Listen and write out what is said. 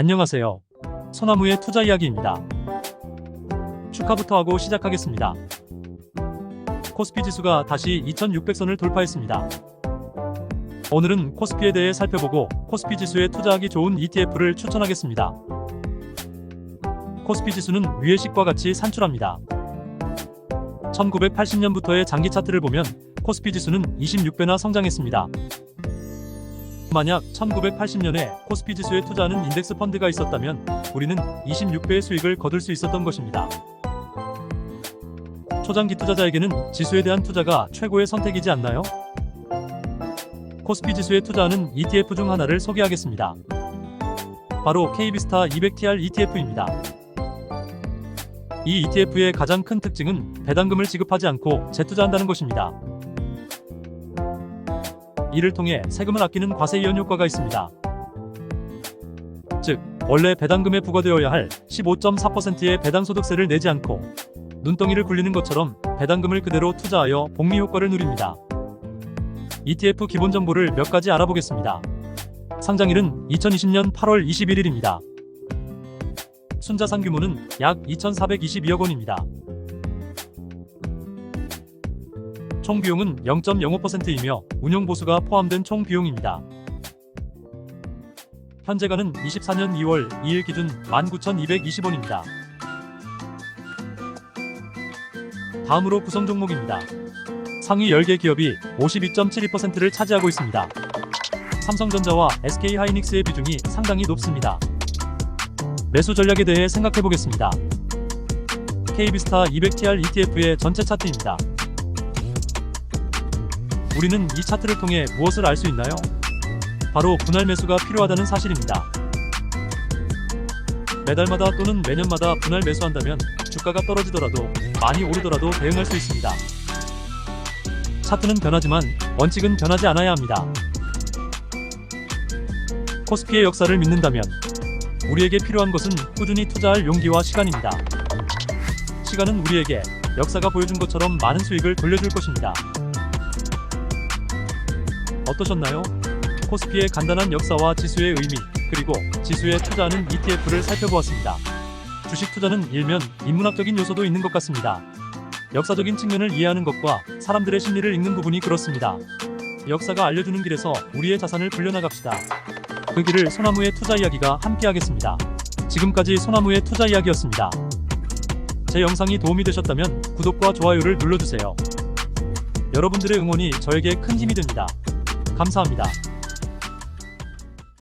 안녕하세요. 소나무의 투자 이야기입니다. 축하부터 하고 시작하겠습니다. 코스피 지수가 다시 2600선을 돌파했습니다. 오늘은 코스피에 대해 살펴보고 코스피 지수에 투자하기 좋은 ETF를 추천하겠습니다. 코스피 지수는 위의 식과 같이 산출합니다. 1980년부터의 장기 차트를 보면 코스피 지수는 26배나 성장했습니다. 만약 1980년에 코스피 지수에 투자하는 인덱스 펀드가 있었다면 우리는 26배의 수익을 거둘 수 있었던 것입니다. 초장기 투자자에게는 지수에 대한 투자가 최고의 선택이지 않나요? 코스피 지수에 투자하는 ETF 중 하나를 소개하겠습니다. 바로 KB스타 200TR ETF입니다. 이 ETF의 가장 큰 특징은 배당금을 지급하지 않고 재투자한다는 것입니다. 이를 통해 세금을 아끼는 과세 이연 효과가 있습니다. 즉, 원래 배당금에 부과되어야 할 15.4%의 배당소득세를 내지 않고 눈덩이를 굴리는 것처럼 배당금을 그대로 투자하여 복리 효과를 누립니다. ETF 기본 정보를 몇 가지 알아보겠습니다. 상장일은 2020년 8월 21일입니다. 순자산 규모는 약 2,422억 원입니다. 총 비용은 0.05%이며 운용 보수가 포함된 총 비용입니다. 현재가는 24년 2월 2일 기준 19,220원입니다. 다음으로 구성 종목입니다. 상위 10개 기업이 52.72%를 차지하고 있습니다. 삼성전자와 SK하이닉스의 비중이 상당히 높습니다. 매수 전략에 대해 생각해 보겠습니다. KB스타 200TR ETF의 전체 차트입니다. 우리는 이 차트를 통해 무엇을 알 수 있나요? 바로 분할 매수가 필요하다는 사실입니다. 매달마다 또는 매년마다 분할 매수한다면 주가가 떨어지더라도 많이 오르더라도 대응할 수 있습니다. 차트는 변하지만 원칙은 변하지 않아야 합니다. 코스피의 역사를 믿는다면 우리에게 필요한 것은 꾸준히 투자할 용기와 시간입니다. 시간은 우리에게 역사가 보여준 것처럼 많은 수익을 돌려줄 것입니다. 어떠셨나요? 코스피의 간단한 역사와 지수의 의미, 그리고 지수에 투자하는 ETF를 살펴보았습니다. 주식 투자는 일면 인문학적인 요소도 있는 것 같습니다. 역사적인 측면을 이해하는 것과 사람들의 심리를 읽는 부분이 그렇습니다. 역사가 알려주는 길에서 우리의 자산을 불려나갑시다. 그 길을 소나무의 투자 이야기가 함께하겠습니다. 지금까지 소나무의 투자 이야기였습니다. 제 영상이 도움이 되셨다면 구독과 좋아요를 눌러주세요. 여러분들의 응원이 저에게 큰 힘이 됩니다. 감사합니다.